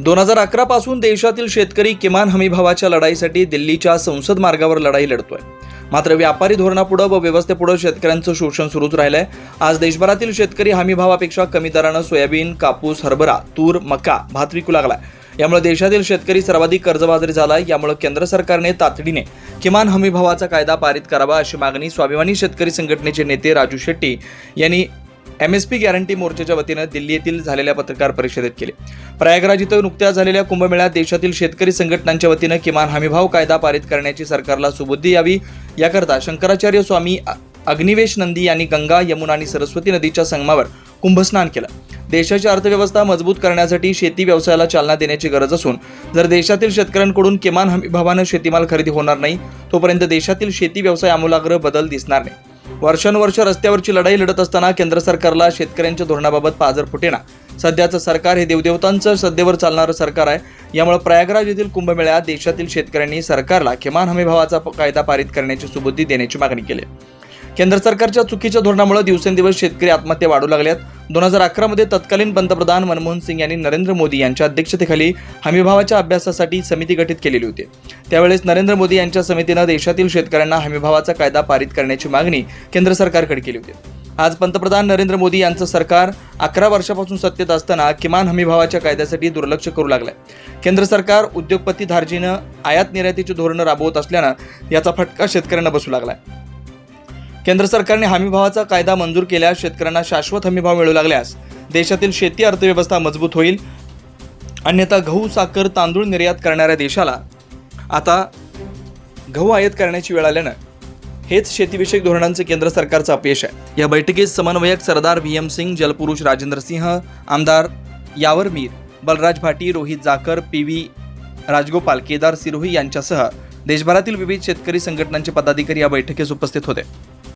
दोन हजार अकरा पासून देशातील शेतकरी किमान हमीभावाच्या लढाईसाठी दिल्लीच्या संसद मार्गावर लढाई लढतोय. मात्र व्यापारी धोरणापुढं व व्यवस्थेपुढं शेतकऱ्यांचं शोषण सुरूच राहिलंय. आज देशभरातील शेतकरी हमीभावापेक्षा कमी दरानं सोयाबीन कापूस हरभरा तूर मका भात विकू लागलाय. यामुळे देशातील शेतकरी सर्वाधिक कर्जबाजारी झालाय. यामुळे केंद्र सरकारने तातडीने किमान हमीभावाचा कायदा पारित करावा अशी मागणी स्वाभिमानी शेतकरी संघटनेचे नेते राजू शेट्टी यांनी एम एस पी गॅरंटी मोर्चाच्या वतीनं दिल्ली येथील झालेल्या पत्रकार परिषदेत केले. प्रयागराज इथं नुकत्याच झालेल्या कुंभमेळ्यात देशातील शेतकरी संघटनांच्या वतीनं किमान हमीभाव कायदा पारित करण्याची सरकारला सुबुद्धी यावी याकरता शंकराचार्य स्वामी अग्निवेश नंदी यांनी गंगा यमुना आणि सरस्वती नदीच्या संगमावर कुंभस्नान केलं. देशाची अर्थव्यवस्था मजबूत करण्यासाठी शेती व्यवसायाला चालना देण्याची गरज असून जर देशातील शेतकऱ्यांकडून किमान हमीभावानं शेतीमाल खरेदी होणार नाही तोपर्यंत देशातील शेती व्यवसाय आमूलाग्र बदल दिसणार नाही. वर्षानुवर्ष रस्त्यावरची लढाई लढत असताना केंद्र सरकारला शेतकऱ्यांच्या धोरणाबाबत पाजर फुटेना. सध्याचं सरकार हे देवदेवतांचं सध्यावर चालणारं सरकार आहे. यामुळे प्रयागराज येथील कुंभमेळ्यात देशातील शेतकऱ्यांनी सरकारला किमान हमीभावाचा कायदा पारित करण्याची सुबुद्धी देण्याची मागणी केली. केंद्र सरकारच्या चुकीच्या धोरणामुळे दिवसेंदिवस शेतकरी आत्महत्या वाढू लागल्यात. दोन हजार अकरामध्ये तत्कालीन पंतप्रधान मनमोहन सिंग यांनी नरेंद्र मोदी यांच्या अध्यक्षतेखाली हमीभावाच्या अभ्यासासाठी समिती गठीत केलेली होती. त्यावेळेस नरेंद्र मोदी यांच्या समितीनं देशातील शेतकऱ्यांना हमीभावाचा कायदा पारित करण्याची मागणी केंद्र सरकारकडे केली होती. आज पंतप्रधान नरेंद्र मोदी यांचं सरकार अकरा वर्षापासून सत्तेत असताना किमान हमीभावाच्या कायद्यासाठी दुर्लक्ष करू लागलंय. केंद्र सरकार उद्योगपती धार्जीनं आयात निर्यातीची धोरणं राबवत असल्यानं याचा फटका शेतकऱ्यांना बसू लागलाय. केंद्र सरकारने हमीभावाचा कायदा मंजूर केल्यास शेतकऱ्यांना शाश्वत हमीभाव मिळू लागल्यास देशातील शेती अर्थव्यवस्था मजबूत होईल. अन्यथा गहू साखर तांदूळ निर्यात करणाऱ्या देशाला आता गहू आयात करण्याची वेळ आल्यानं हेच शेतीविषयक धोरणांचे केंद्र सरकारचं अपयश आहे. या बैठकीत समन्वयक सरदार व्ही एम सिंग जलपुरुष राजेंद्र सिंह आमदार यावर मीर बलराज भाटी रोहित जाकर पी व्ही राजगोपाल केदार सिरोही यांच्यासह देशभरातील विविध शेतकरी संघटनांचे पदाधिकारी या बैठकीस उपस्थित होते.